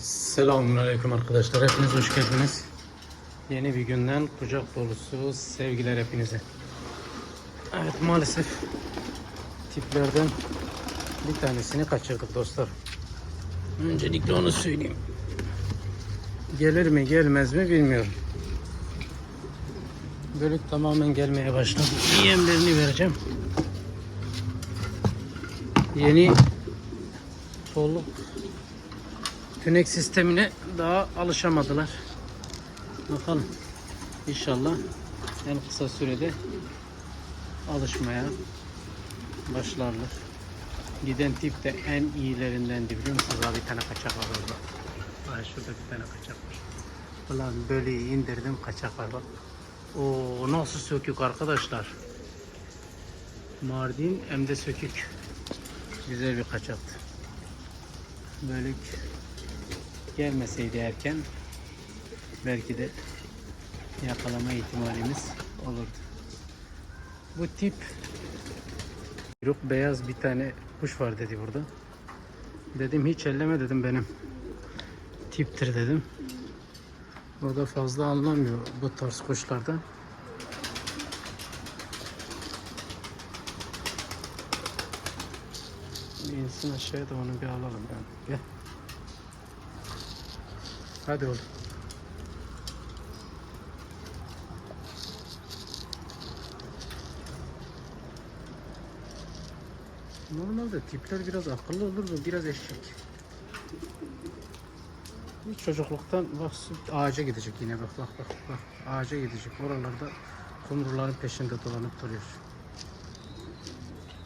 Selamünaleyküm arkadaşlar. Hepiniz hoş geldiniz. Yeni bir günden kucak dolusu sevgiler hepinize. Evet maalesef tiplerden bir tanesini kaçırdık dostlar. Öncelikle onu söyleyeyim. Gelir mi gelmez mi bilmiyorum. Bölük tamamen gelmeye başladı. Yemlerini vereceğim. Yeni tolluk tünek sistemine daha alışamadılar. Bakalım. İnşallah en kısa sürede alışmaya başlarlar. Giden tip de en iyilerindendi biliyor musunuz? Daha bir tane kaçak var orada. Ay şurada bir tane kaçak var. Ulan böyle indirdim kaçak var bak. O nasıl sökük arkadaşlar. Mardin hem de sökük. Güzel bir kaçaktı. Bölük gelmeseydi erken belki de yakalama ihtimalimiz olurdu. Bu tip kuyruk beyaz bir tane kuş var dedi burada. Dedim hiç elleme dedim benim tiptir dedim. O da fazla anlamıyor bu tarz kuşlardan. İnsin aşağıya da onu bir alalım yani. Gel. Hadi oğlum. Normalde tipler biraz akıllı olur da biraz eşek. Hiç çocukluktan bak ağaca gidecek yine bak bak bak bak ağaca gidecek. Oralarda kumruların peşinde dolanıp duruyor.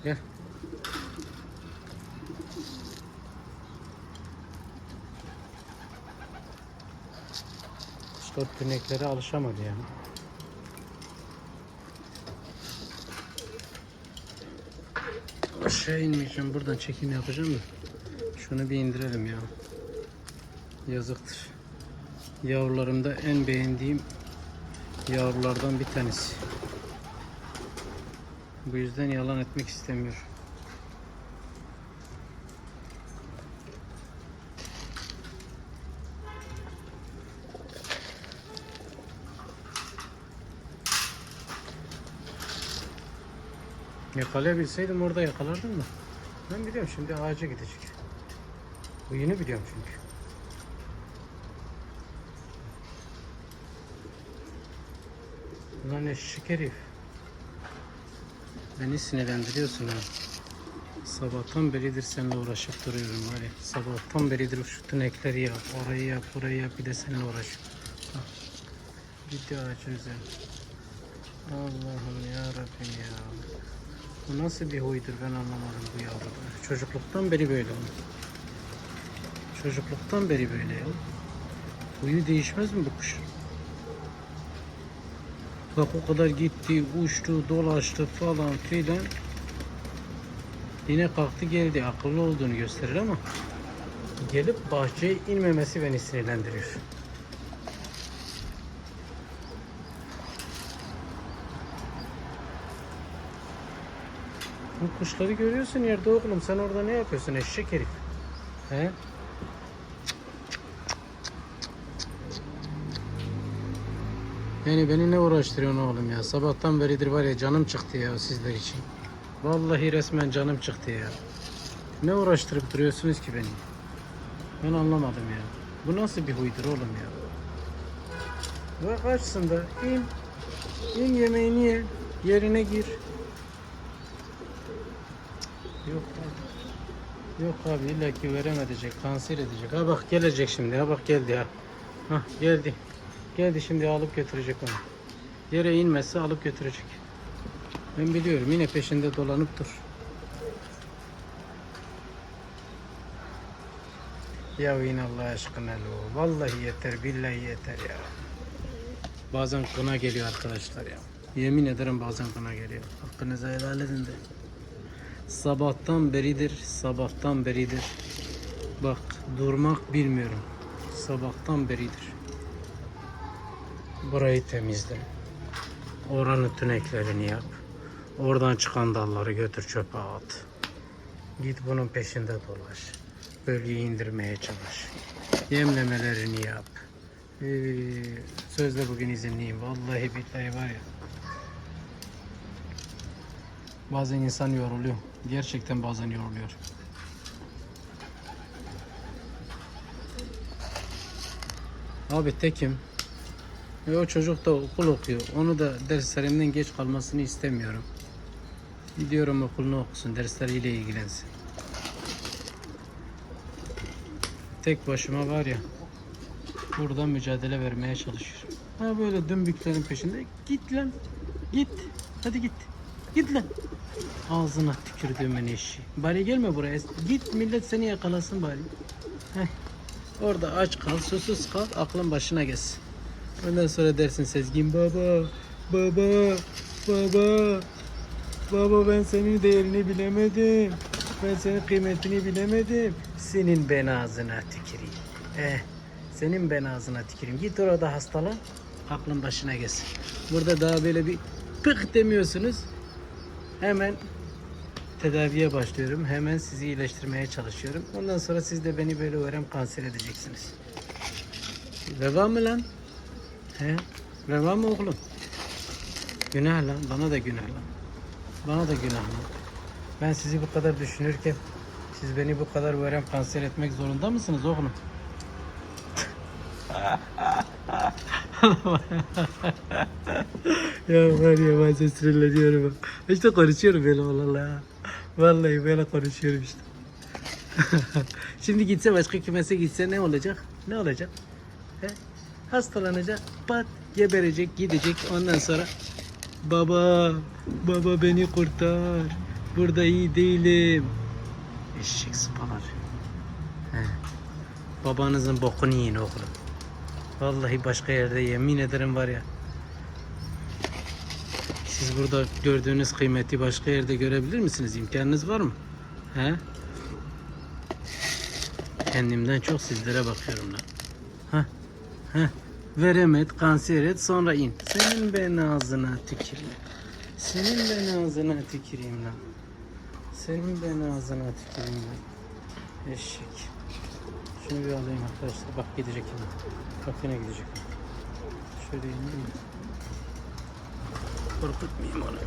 Gel. Kuşlar tüneklere alışamadı yani. Aşağı inmeyeceğim. Buradan çekim yapacağım da. Şunu bir indirelim ya. Yazıktır. Yavrularımda en beğendiğim yavrulardan bir tanesi. Bu yüzden yalan etmek istemiyorum. Yakalayabilseydim orada yakalardım da. Ben biliyorum şimdi ağaca gidecek. Bu yeni biliyorum çünkü. Ulan eşek herif. Beni sinirlendiriyorsun ha. Sabahtan beridir seninle uğraşıp duruyorum var ya. Sabahtan beridir şu tünekleri yap, orayı yap, burayı yap, bir de seninle. Bak. Gitti ağacın üzerine. Allah'ım ya Rabbim ya. Bu nasıl bir huydur ben anlamadım bu yavruda. Çocukluktan beri böyle oldu. Çocukluktan beri böyle ya. Huyu değişmez mi bu kuş? Bak o kadar gitti, uçtu, dolaştı falan filan. Yine kalktı geldi. Akıllı olduğunu gösterir ama gelip bahçeye inmemesi beni sinirlendiriyor. Bu kuşları görüyorsun yerde oğlum. Sen orada ne yapıyorsun eşek herif? He? Yani beni ne uğraştırıyorsun oğlum ya? Sabahtan beridir var ya canım çıktı ya sizler için. Vallahi resmen canım çıktı ya. Ne uğraştırıp duruyorsunuz ki beni? Ben anlamadım ya. Bu nasıl bir huydur oğlum ya? Bak açsın da in. İn yemeğini ye. Yerine gir. Yok abi. Yok abi illa ki veremeyecek, kanser edecek. Ha bak gelecek şimdi. Ha bak geldi ha. Hah geldi. Geldi şimdi alıp götürecek onu. Yere inmezse alıp götürecek. Ben biliyorum yine peşinde dolanıp dur. Ya in Allah aşkına lo. Vallahi yeter billahi yeter ya. Bazen kına geliyor arkadaşlar ya. Yemin ederim bazen kına geliyor. Hakkınızı helal edin de. Sabahtan beridir, sabahtan beridir. Bak durmak bilmiyorum. Sabahtan beridir. Burayı temizle. Oranın tüneklerini yap. Oradan çıkan dalları götür çöpe at. Git bunun peşinde dolaş. bölgeyi indirmeye çalış. Yemlemelerini yap. Ee, sözde bugün izinliyim. Vallahi billahi var ya. Bazen insan yoruluyor. Gerçekten bazen yoruluyor. Abi tekim. Ve o çocuk da okul okuyor. Onu da derslerimden geç kalmasını istemiyorum. Gidiyorum okulunu okusun, dersleriyle ilgilensin. Tek başıma var ya, burada mücadele vermeye çalışıyorum. Ha böyle dümbüklerin peşinde. Git lan, git. Hadi git. Git lan. Ağzına tükürdüğümün eşi. Bari gelme buraya. Git millet seni yakalasın bari. Heh. Orada aç kal, susuz kal, aklın başına gelsin. Ondan sonra dersin Sezgin baba, baba, baba, baba ben senin değerini bilemedim. Ben senin kıymetini bilemedim. Senin ben ağzına tüküreyim. Eh, senin ben ağzına tüküreyim. Git orada hastalan, aklın başına gelsin. Burada daha böyle bir pık demiyorsunuz. Hemen tedaviye başlıyorum. Hemen sizi iyileştirmeye çalışıyorum. Ondan sonra siz de beni böyle öğren kanser edeceksiniz. Reva mı lan? He? Reva mı oğlum? Günah lan. Bana da günah lan. Bana da günah lan. Ben sizi bu kadar düşünürken siz beni bu kadar öğren kanser etmek zorunda mısınız oğlum? ya var ya bazen sinirleniyorum. İşte konuşuyorum böyle vallahi. Vallahi böyle konuşuyorum işte. Şimdi gitse başka kümese gitse ne olacak? Ne olacak? He? Hastalanacak, pat geberecek, gidecek. Ondan sonra baba, baba beni kurtar. Burada iyi değilim. Eşek sıpalar. Babanızın bokunu yiyin oğlum. Vallahi başka yerde yemin ederim var ya. Siz burada gördüğünüz kıymeti başka yerde görebilir misiniz? İmkanınız var mı? He? Kendimden çok sizlere bakıyorum lan. Ha? Ha? Veremet, kanser et, sonra in. Senin ben ağzına tüküreyim. Senin ben ağzına tüküreyim lan. Senin ben ağzına tüküreyim lan. Eşek. Şunu bir alayım arkadaşlar. Bak gidecek yine. Bak yine gidecek. Şöyle ineyim mi? Korkutmayayım onu.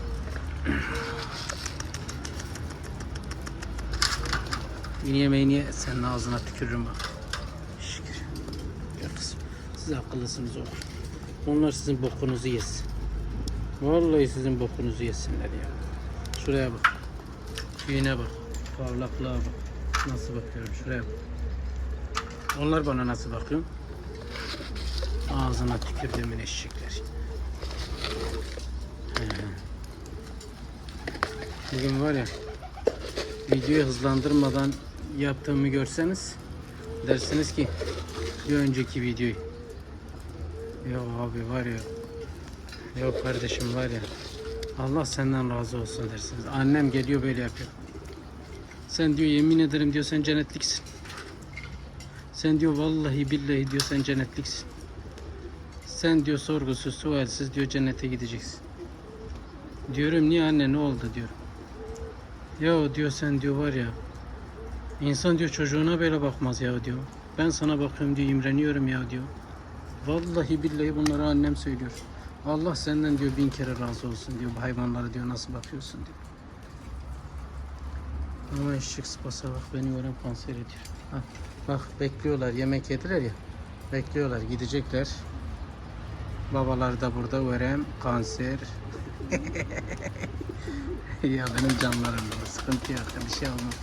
Yine yemeğini ye, senin ağzına tükürürüm bak. Şükür. Kızım. Siz akıllısınız oğlum. Onlar sizin bokunuzu yesin. Vallahi sizin bokunuzu yesinler ya. Şuraya bak. Yine bak. Parlaklığa bak. Nasıl bakıyorum şuraya bak. Onlar bana nasıl bakıyor? Ağzına tükürdüğümün eşekler. Bugün var ya videoyu hızlandırmadan yaptığımı görseniz dersiniz ki bir önceki videoyu ya abi var ya ya kardeşim var ya Allah senden razı olsun dersiniz. Annem geliyor böyle yapıyor. Sen diyor yemin ederim diyor sen cennetliksin. Sen diyor vallahi billahi diyor sen cennetliksin. Sen diyor sorgusuz sualsiz diyor cennete gideceksin. Diyorum niye anne ne oldu diyorum. Ya diyor sen diyor var ya insan diyor çocuğuna böyle bakmaz ya diyor. Ben sana bakıyorum diyor imreniyorum ya diyor. Vallahi billahi bunları annem söylüyor. Allah senden diyor bin kere razı olsun diyor. Bu hayvanlara diyor nasıl bakıyorsun diyor. Ama eşek sıpası bak beni gören kanser ediyor. Ha, bak bekliyorlar yemek yediler ya. Bekliyorlar gidecekler. Babalar da burada verem kanser. ya benim canlarım ya sıkıntı yok bir şey olmaz.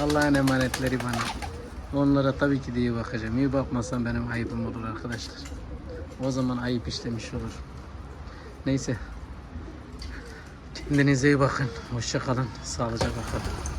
Allah'ın emanetleri bana. Onlara tabii ki de iyi bakacağım. İyi bakmasam benim ayıbım olur arkadaşlar. O zaman ayıp işlemiş olur. Neyse. Kendinize iyi bakın. Hoşça kalın. Sağlıcakla kalın.